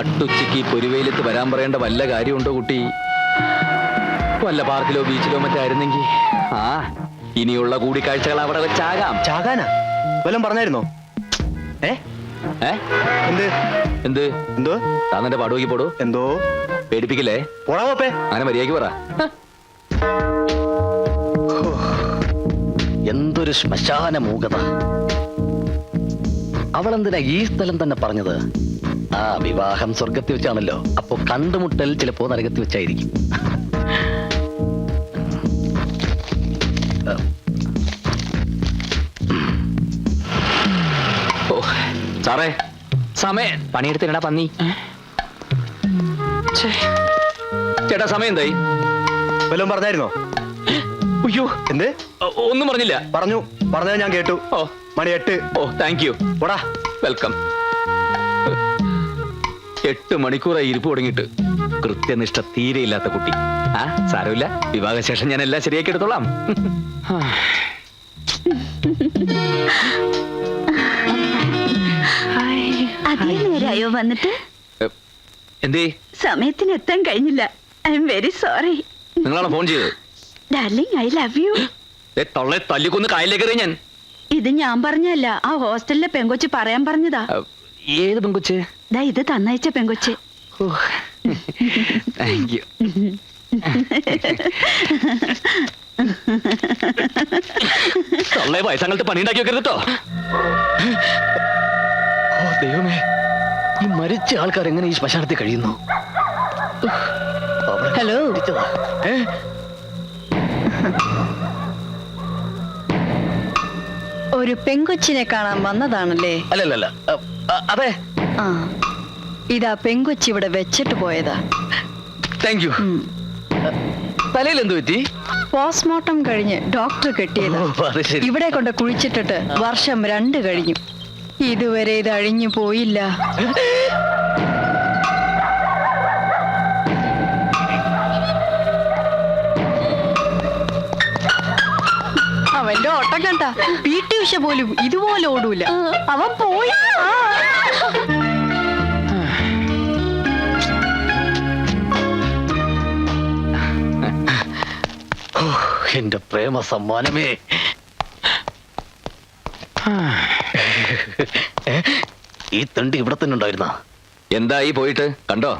നട്ടുച്ചയ്ക്ക് പൊരുവയിലെത്ത് വരാൻ പറയേണ്ട വല്ല കാര്യമുണ്ടോ കുട്ടി? വല്ല പാർക്കിലോ ബീച്ചിലോ മറ്റായിരുന്നെങ്കിൽ ആ ഇനിയുള്ള കൂടിക്കാഴ്ചകൾ അവിടെ വെച്ചാകാം ചാകാനാ? വല്ലതും പറഞ്ഞായിരുന്നോ? ഏ? ഏ? എന്ത്? എന്ത്? എന്തോ? താന്നെ പാടുവയ്ക്ക് പോടോ. എന്തോ? പേടിപ്പിക്കില്ലേ? പോടാവോപ്പേ അങ്ങനെ മര്യാദയ്ക്ക് പറ. എന്തൊരു ശ്മശാന മൂകത അവളെന്തിനാ ഈ സ്ഥലം തന്നെ പറഞ്ഞത്? ആ വിവാഹം സ്വർഗത്തിൽ വെച്ചാണല്ലോ. അപ്പൊ കണ്ടുമുട്ടൽ ചിലപ്പോ നരകത്തിൽ വെച്ചായിരിക്കും. സാറേ. സമയം. പണിയെടുത്തിനടാ പന്നി. ചേട്ടാ സമയം എന്തായി? വല്ലതും പറഞ്ഞായിരുന്നോ? അയ്യോ. എന്ത്? ഒന്നും പറഞ്ഞില്ല. പറഞ്ഞു. പറഞ്ഞത് ഞാൻ കേട്ടു. ഓ. മണി എട്ട്. ഓ താങ്ക് യു. വെൽക്കം. എട്ട് മണിക്കൂറായി ഇരിപ്പ് തുടങ്ങിയിട്ട്. കൃത്യനിഷ്ഠ തീരെയില്ലാത്ത കുട്ടി. ആ സാരമില്ല. വിവാഹശേഷം ഞാൻ എല്ലാം ശരിയാക്കി എടുത്തോളാം. അതേ നേരായോ വന്നിട്ട്? എന്തേ? സമയത്തിന് എത്താൻ കഴിഞ്ഞില്ല. I am very sorry. നിങ്ങളാണോ ഫോൺ ചെയ്തത്? Darling I love you. ഞാൻ. ഇത് ഞാൻ പറഞ്ഞല്ല. ആ ഹോസ്റ്റലിലെ പെങ്കൊച്ച് പറയാൻ പറഞ്ഞതാ. ഏത് പെങ്കൊച്ച്? ദാ ഇത് തന്നയച്ച പെങ്കൊച്ച്. താങ്ക് യു തൊള്ളെ വയസ്സങ്ങളുടെ പണി ഉണ്ടാക്കി വെക്കരുത് കേട്ടോ ഓ ദൈവമേ. ഈ മരിച്ച ആൾക്കാർ എങ്ങനെ ഈ ശ്മശാനത്തിൽ കഴിയുന്നു? ഹലോ. ഏ? ഒരു പെങ്കൊച്ചിനെ കാണാൻ വന്നതാണല്ലേ? അല്ലല്ല അതെ. ആ ഇതാ പെങ്കൊച്ചി ഇവിടെ വെച്ചിട്ട് പോയതാ. താങ്ക് യു തലയിൽ എന്ത് പറ്റി? പോസ്റ്റ്മോർട്ടം കഴിഞ്ഞ് ഡോക്ടർ കെട്ടിയതാ. ഇവിടെ കൊണ്ട് കുഴിച്ചിട്ടിട്ട് വർഷം രണ്ട് കഴിഞ്ഞു. ഇതുവരെ ഇത് അഴിഞ്ഞു പോയില്ല. അവന്റെ ഓട്ടം കണ്ട. പി ഉഷ പോലും ഇതുപോലെ ഓടൂല. അവൻ പോയി. എന്റെ പ്രേമ സമ്മാനമേ? ഈ തണ്ടി ഇവിടെ തന്നെ ഉണ്ടായിരുന്ന എന്തായി പോയിട്ട്? കണ്ടോ?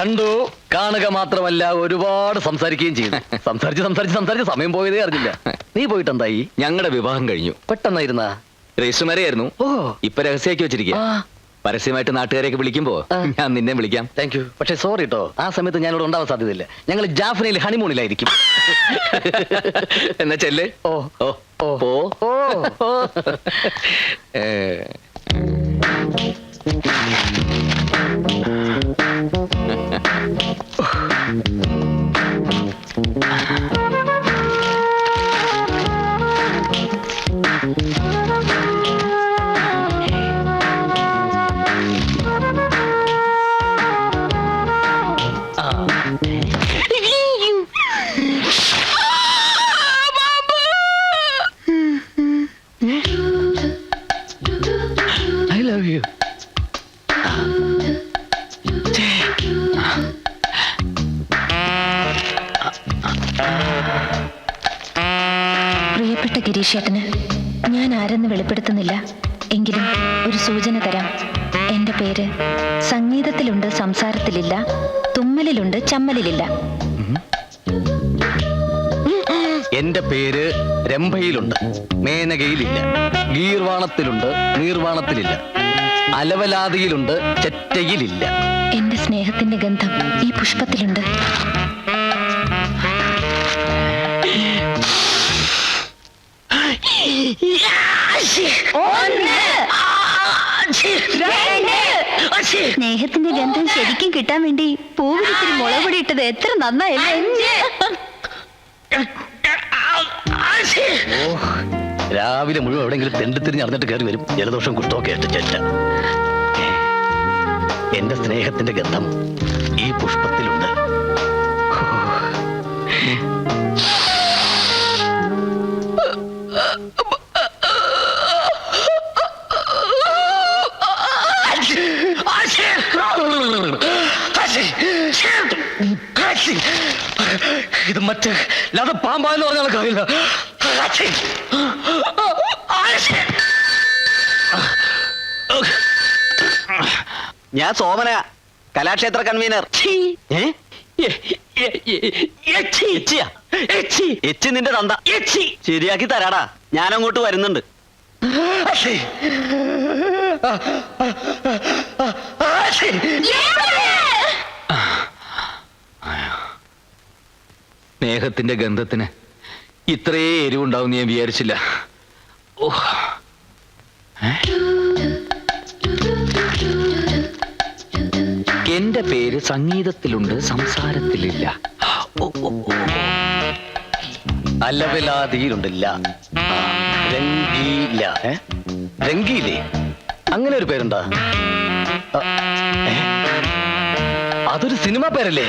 കണ്ടു. കാണുക മാത്രമല്ല ഒരുപാട് സംസാരിക്കുകയും ചെയ്തു. സംസാരിച്ച് സംസാരിച്ച് സംസാരിച്ച് സമയം പോയതേ അറിഞ്ഞില്ല. നീ പോയിട്ട് എന്തായി ഞങ്ങളുടെ വിവാഹം കഴിഞ്ഞു. പെട്ടെന്നായിരുന്ന? രജിസ്റ്റർമാരെയായിരുന്നു. ഓ. ഇപ്പൊ രഹസ്യമാക്കി വെച്ചിരിക്കുക. പരസ്യമായിട്ട് നാട്ടുകാരെയൊക്കെ വിളിക്കുമ്പോ ഞാൻ നിന്നെ വിളിക്കാം. താങ്ക് യു പക്ഷെ സോറി കേട്ടോ ആ സമയത്ത് ഞാനിവിടെ ഉണ്ടാവാൻ സാധ്യതയില്ല. ഞങ്ങൾ ജാഫ്നയിൽ ഹണിമൂണിലായിരിക്കും. എന്നാ ചെല്ലേ. ഓ. ഓ. ഓ. ഓ. ഓ ഏ I love you. പ്രിയപ്പെട്ട ഗിരീഷേട്ടന് ഞാൻ ആരെന്ന് വെളിപ്പെടുത്തുന്നില്ല. എങ്കിലും ഒരു സൂചന തരാം. എന്റെ പേര് സംഗീതത്തിലുണ്ട് സംസാരത്തിലില്ല. തുമ്മലിലുണ്ട് ചമ്മലിലില്ല. എന്റെ പേര് രംഭയിലുണ്ട് മേനകയിലില്ല. ഗീർവാണത്തിലുണ്ട് നീർവാണത്തിലില്ല. അലവലാതിയിലുണ്ട് ചെറ്റയിലില്ല. എന്റെ സ്നേഹത്തിന്റെ ഗന്ധം ഈ പുഷ്പത്തിലുണ്ട്. സ്നേഹത്തിന്റെ ഗന്ധം ശരിക്കും കിട്ടാൻ വേണ്ടി പൂവിലിത്തിരി മുളകുപൊടി ഇട്ടത് എത്ര നന്നായല്ലേ? രാവിലെ മുഴുവൻ എവിടെയെങ്കിലും തെണ്ടിത്തിരിഞ്ഞ് നടന്നിട്ട് കയറി വരും. ജലദോഷം കുഷ്ടമൊക്കെ ആയിട്ട് ചെറ്റ. എന്റെ സ്നേഹത്തിന്റെ ഗന്ധം ഈ പുഷ്പത്തിലുണ്ട്. ഹോ. ഇത് മറ്റേ ലത പാമ്പാന്ന് പറഞ്ഞാൽ കഴിയില്ല ഞാൻ സോമന കലാക്ഷേത്ര കൺവീനർ. എച്ചി എച്ച് നിന്റെ തന്ത. ശരിയാക്കി തരാടാ. ഞാൻ അങ്ങോട്ട് വരുന്നുണ്ട് സ്നേഹത്തിന്റെ ഗന്ധത്തിന് ഇത്രയേ എരിവുണ്ടാവും ഞാൻ വിചാരിച്ചില്ല. ഓ എന്റെ പേര് സംഗീതത്തിലുണ്ട് സംസാരത്തിലില്ല. അലവിലാതിയിലുണ്ടില്ല. രംഗീല? രംഗീലേ? അങ്ങനെ ഒരു പേരുണ്ടാ അതൊരു സിനിമ പേരല്ലേ?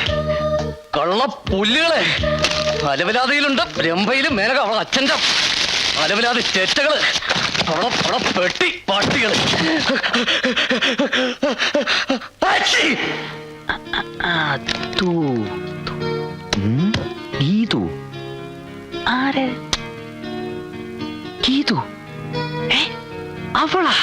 കള്ള പുല്ലുകളെ. അലവലാതിയിലുണ്ട്. രംഭയിലും മേനക അവളെ അച്ഛന്റെ അലവലാതി ചേറ്റകൾ അവളെ അവളെ പെട്ടി പട്ടികൾ. ഗീതു ആര്? ഗീതു ഏ? അവളാ?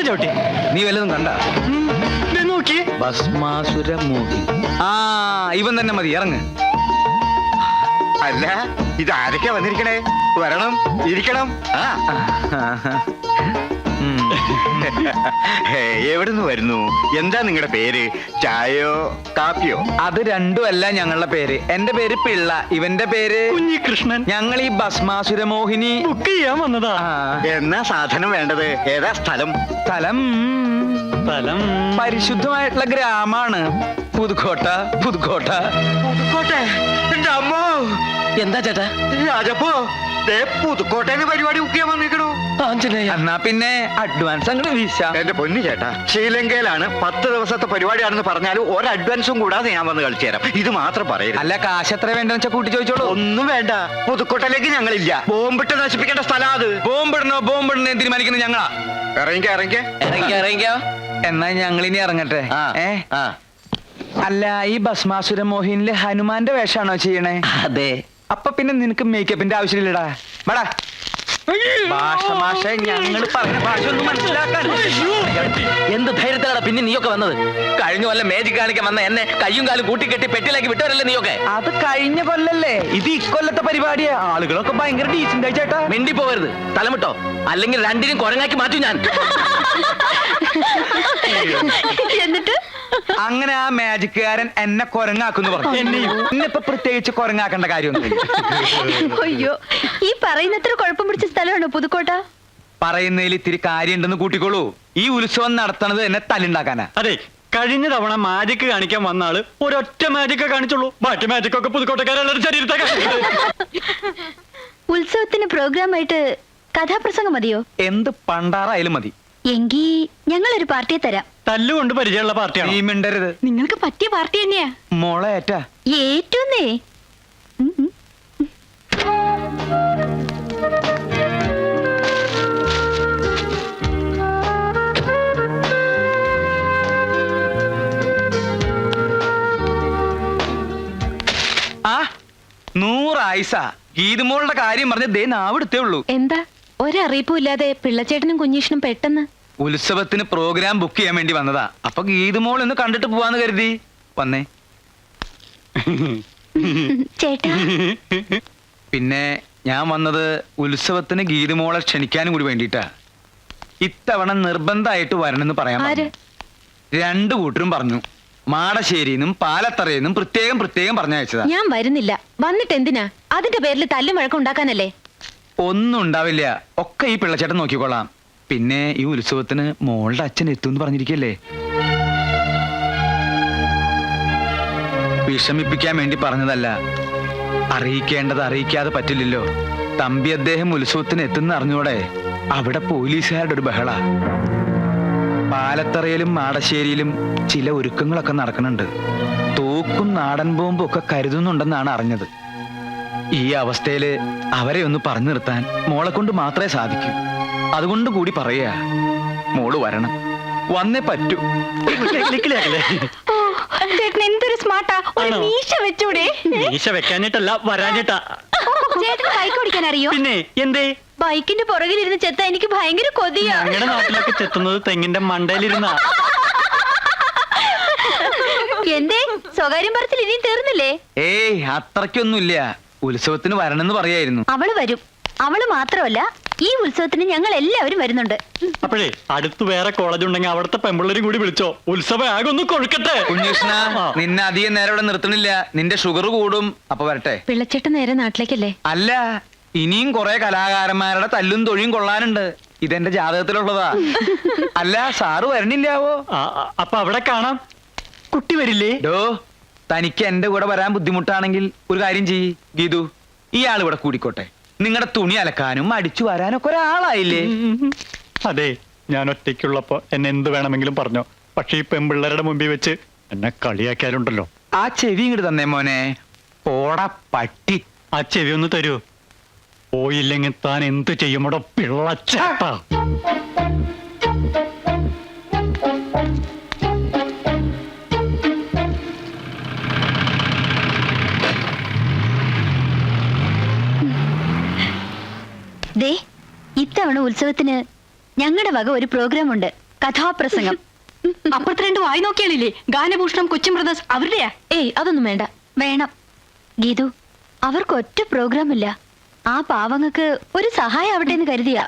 ഒന്ന് ചവിട്ടി. നീ വല്ലതും കണ്ട. നോക്കി. ഭസ്മാസുരമൂടി ആ ഇവൻ തന്നെ മതി ഇറങ്ങ്. അല്ല ഇത് ആരൊക്കെ വന്നിരിക്കണേ? വരണം ഇരിക്കണം. ആ. ഉം. നിന്ന് എവിടുന്ന് വരുന്നു? എന്താ നിങ്ങളുടെ പേര്? ചായയോ കാപ്പിയോ? അത് രണ്ടുമല്ല ഞങ്ങളുടെ പേര്. എന്റെ പേര് പിള്ള. ഇവന്റെ പേര് കുഞ്ഞികൃഷ്ണൻ. ഞങ്ങൾ ഈ ഭസ്മാസുര മോഹിനി. ബുക്ക് ചെയ്യാൻ വന്നതാ. എന്നാ സാധനം വേണ്ടത്? ഏതാ സ്ഥലം? സ്ഥലം സ്ഥലം. പരിശുദ്ധമായിട്ടുള്ള ഗ്രാമാണ്. പുതുക്കോട്ട പുതുക്കോട്ട. പുതുക്കോട്ടെ? എന്റെ അമ്മോ. എന്താ ചേട്ടാ? രാജപ്പോ. പുതുക്കോട്ടേന്ന് പരിപാടി ബുക്ക് ചെയ്യാൻ വന്നിരിക്കണു ആഞ്ജനേയ. എന്നാ പിന്നെ അഡ്വാൻസ് അങ്ങോട്ട് വീശ എന്റെ പൊന്നു ചേട്ടാ ശ്രീലങ്കയിലാണ് പത്ത് ദിവസത്തെ പരിപാടിയാണെന്ന് പറഞ്ഞാലും ഒരു അഡ്വാൻസും കൂടാതെ ഞാൻ വന്ന് കളിച്ചു തരാം. ഇത് മാത്രം പറയരുത്. അല്ല കാശ് എത്ര വേണ്ടെന്ന് വെച്ചാൽ കൂട്ടി ചോദിച്ചോളൂ. ഒന്നും വേണ്ട. പുതുക്കോട്ടയിലേക്ക് ഞങ്ങളില്ല. ബോംബിട്ട് നശിപ്പിക്കേണ്ട സ്ഥലം അത്. ബോംബിടണോ ബോംബിടണോ തീരുമാനിക്കുന്നത് ഞങ്ങളാ. ഇറങ്ങിക്ക ഇറങ്ങിക്ക. ഇറങ്ങിക്കോ ഇറങ്ങിക്കോ. എന്നാ ഞങ്ങൾ ഇനി ഇറങ്ങട്ടെ. ആ ഏ? അല്ല ഈ ഭസ്മാസുര മോഹിനിലെ ഹനുമാന്റെ വേഷമാണോ ചെയ്യണേ? അതെ. അപ്പൊ പിന്നെ നിനക്ക് മേക്കപ്പിന്റെ ആവശ്യമില്ലടാ. വേടാ. ഭാഷ ഭാഷ ഞങ്ങൾ പറഞ്ഞ ഭാഷ ഒന്നും മനസ്സിലാക്കാൻ എന്ത് ധൈര്യത്തിലാണ് പിന്നെ നീയൊക്കെ വന്നത്? കഴിഞ്ഞ കൊല്ലം മേജിക് കാണിക്കാൻ വന്ന എന്നെ കയ്യും കാലും കൂട്ടിക്കെട്ടി പെട്ടിലേക്ക് വിട്ടവരല്ലേ നീയൊക്കെ? അത് കഴിഞ്ഞ കൊല്ലല്ലേ. ഇത് ഇക്കൊല്ലത്തെ പരിപാടിയാ. ആളുകളൊക്കെ ഭയങ്കര ഡീസന്റ് ആയി ചേട്ടാ. മിണ്ടി പോവരുത്. തലമിട്ടോ അല്ലെങ്കിൽ രണ്ടിനും കുരങ്ങാക്കി മാറ്റും ഞാൻ. എന്നിട്ട്? അങ്ങനെ ആ മാജിക്കുകാരൻ എന്നെ കൊരങ്ങാക്കുന്നു പറഞ്ഞു. എന്നെയും ഇന്നിപ്പൊ പ്രത്യേകിച്ച് കൊരങ്ങാക്കേണ്ട കാര്യമൊന്നുമില്ല അയ്യോ. ഈ പറയുന്നത്ര കുഴപ്പം പിടിച്ച സ്ഥലമാണ് പുതുക്കോട്ട? പറയുന്നതിൽ ഇത്തിരി കാര്യമുണ്ടെന്ന് കൂട്ടിക്കോളൂ. ഈ ഉത്സവം നടത്തണത് എന്നെ തല്ലുണ്ടാക്കാനാ. അതെ കഴിഞ്ഞ തവണ മാജിക് കാണിക്കാൻ വന്ന ആൾ ഒരൊറ്റ മാജിക്കേ കാണിച്ചുള്ളൂ. ബാക്കി മാജിക്കൊക്കെ പുതുക്കോട്ടക്കാരെല്ലാവരും ശരീരത്തെ ഉത്സവത്തിന് പ്രോഗ്രാം ആയിട്ട് കഥാപ്രസംഗം മതിയോ? എന്ത് പണ്ടാറായാലും മതി. എങ്കി ഒരു പാർട്ടിയെ തരാം. തല്ലുകൊണ്ട് പരിചയമുള്ള പാർട്ടിയാണ്? ഈ മിണ്ടരുത്. നിങ്ങൾക്ക് പറ്റിയ പാർട്ടി തന്നെയാ. മോളെ ഏറ്റാ. ആ നൂറായിസ ഗീതുമോളുടെ കാര്യം പറഞ്ഞ് ദേ നാവിടുത്തേ ഉള്ളൂ. എന്താ? ഒരറിയിപ്പും ഇല്ലാതെ പിള്ളച്ചേട്ടനും കുഞ്ഞീഷനും പെട്ടെന്ന്. ഉത്സവത്തിന് പ്രോഗ്രാം ബുക്ക് ചെയ്യാൻ വേണ്ടി വന്നതാ. അപ്പൊ ഗീതുമോൾ ഒന്ന് കണ്ടിട്ട് പോവാന്ന് കരുതി. വന്നേ. ചേട്ടാ. പിന്നെ ഞാൻ വന്നത് ഉത്സവത്തിന് ഗീതുമോളെ ക്ഷണിക്കാനും കൂടി വേണ്ടിട്ടാ ഇത്തവണ നിർബന്ധമായിട്ട് വരണമെന്ന് പറയാൻ. രണ്ടു കൂട്ടരും പറഞ്ഞു. മാടശ്ശേരിന്നും പാലത്തറയെന്നും പ്രത്യേകം പ്രത്യേകം പറഞ്ഞയച്ചതാ. ഞാൻ വരുന്നില്ല. വന്നിട്ട് എന്തിനാ? അതിന്റെ പേരിൽ തല്ലും വഴക്കം ഉണ്ടാക്കാനല്ലേ? ഒന്നും ഉണ്ടാവില്ല. ഒക്കെ ഈ പിള്ളച്ചേട്ടൻ നോക്കിക്കോളാം. പിന്നെ ഈ ഉത്സവത്തിന് മോളുടെ അച്ഛൻ എത്തുമെന്ന് പറഞ്ഞിരിക്കല്ലേ? വിഷമിപ്പിക്കാൻ വേണ്ടി പറഞ്ഞതല്ല. അറിയിക്കേണ്ടത് അറിയിക്കാതെ പറ്റില്ലല്ലോ. തമ്പി അദ്ദേഹം ഉത്സവത്തിന് എത്തുന്ന അറിഞ്ഞൂടെ? അവിടെ പോലീസുകാരുടെ ഒരു ബഹള. പാലത്തറയിലും മാടശ്ശേരിയിലും ചില ഒരുക്കങ്ങളൊക്കെ നടക്കുന്നുണ്ട്. തോക്കും നാടൻ ബോംബും ഒക്കെ കരുതുന്നുണ്ടെന്നാണ് അറിഞ്ഞത്. ഈ അവസ്ഥയിൽ അവരെ ഒന്ന് പറഞ്ഞു നിർത്താൻ മോളെ കൊണ്ട് മാത്രമേ സാധിക്കൂ. അതുകൊണ്ട് കൂടി പറയാ മോൾ വരണം. വന്നേ പറ്റൂ. എന്തൊരു സ്മാർട്ടാ. ഒരു? മീശ വെച്ചൂടെ. മീശ ചേട്ടന് ബൈക്ക് ഓടിക്കാൻ അറിയോ? പിന്നെ എന്തേ? ബൈക്കിന്റെ പുറകിലിരുന്ന് ചെത്ത എനിക്ക് ഭയങ്കര കൊതിയാ. ഞങ്ങളുടെ നാട്ടിലൊക്കെ ചെത്തുന്നത് തെങ്ങിന്റെ മണ്ടയിലിരുന്ന. എന്തേ? സ്വകാര്യം പറച്ചിൽ ഇനിയും തീർന്നില്ലേ? ഏയ് അത്രയ്ക്കൊന്നുമില്ല. ഉത്സവത്തിന് വരണമെന്ന് പറയായിരുന്നു. അവൾ വരും. അവൾ മാത്രമല്ല ഈ ഉത്സവത്തിന് ഞങ്ങൾ എല്ലാവരും വരുന്നുണ്ട്. അപ്പോഴേ അടുത്ത് വേറെ കോളേജ് ഉണ്ടെങ്കിൽ അവിടുത്തെ പെമ്പിള്ളേരും കൂടി വിളിച്ചോ. ഉത്സവം ആകെ ഒന്ന് കൊഴുക്കട്ടെ. കുഞ്ഞുഷ്ണ നിന്നെ അധികം നേരം ഇവിടെ നിർത്തണില്ല. നിന്റെ ഷുഗർ കൂടും. അപ്പൊ വരട്ടെ. പിള്ളച്ചേട്ടൻ നേരെ നാട്ടിലേക്കല്ലേ? അല്ല ഇനിയും കുറെ കലാകാരന്മാരുടെ തല്ലും തൊഴിയും കൊള്ളാനുണ്ട്. ഇതെന്റെ ജാതകത്തിലുള്ളതാ. അല്ല സാറ് വരണില്ലാവോ? അപ്പൊ അവിടെ കാണാം. കുട്ടി വരില്ലേ? ഡോ തനിക്ക് എന്റെ കൂടെ വരാൻ ബുദ്ധിമുട്ടാണെങ്കിൽ ഒരു കാര്യം ചെയ്യ്. ഗീതു ഇയാൾ ഇവിടെ കൂടിക്കോട്ടെ. നിങ്ങളുടെ തുണി അലക്കാനും അടിച്ചു വരാനൊക്കെ ഒരാളായില്ലേ? അതെ ഞാൻ ഒറ്റയ്ക്കുള്ളപ്പോ എന്നെ എന്ത് വേണമെങ്കിലും പറഞ്ഞോ. പക്ഷെ ഈ പെമ്പിള്ളേരുടെ മുമ്പിൽ വെച്ച് എന്നെ കളിയാക്കിയാലുണ്ടല്ലോ. ആ ചെവി ഇങ്ങോട്ട് തന്നേ മോനെ. പോട പട്ടി. ആ ചെവി ഒന്ന് തരൂ. പോയില്ലെങ്കിൽ താൻ എന്ത് ചെയ്യുമോടോ പിള്ളച്ചേട്ടാ. ഇത്തവണ ഉത്സവത്തിന് ഞങ്ങളുടെ വക ഒരു പ്രോഗ്രാം ഉണ്ട് കഥാപ്രസംഗം. അപ്പുറത്ത് രണ്ട് വായി നോക്കിയാലില്ലേ ഗാനഭൂഷണം കൊച്ചിൻ ബ്രദേഴ്സ് അവരുടെയാ? ഏയ് അതൊന്നും വേണ്ട. വേണം. ഗീതു അവർക്ക് ഒറ്റ പ്രോഗ്രാം ഇല്ല ആ പാവങ്ങൾക്ക് ഒരു സഹായം ആവട്ടെ എന്ന് കരുതിയാ.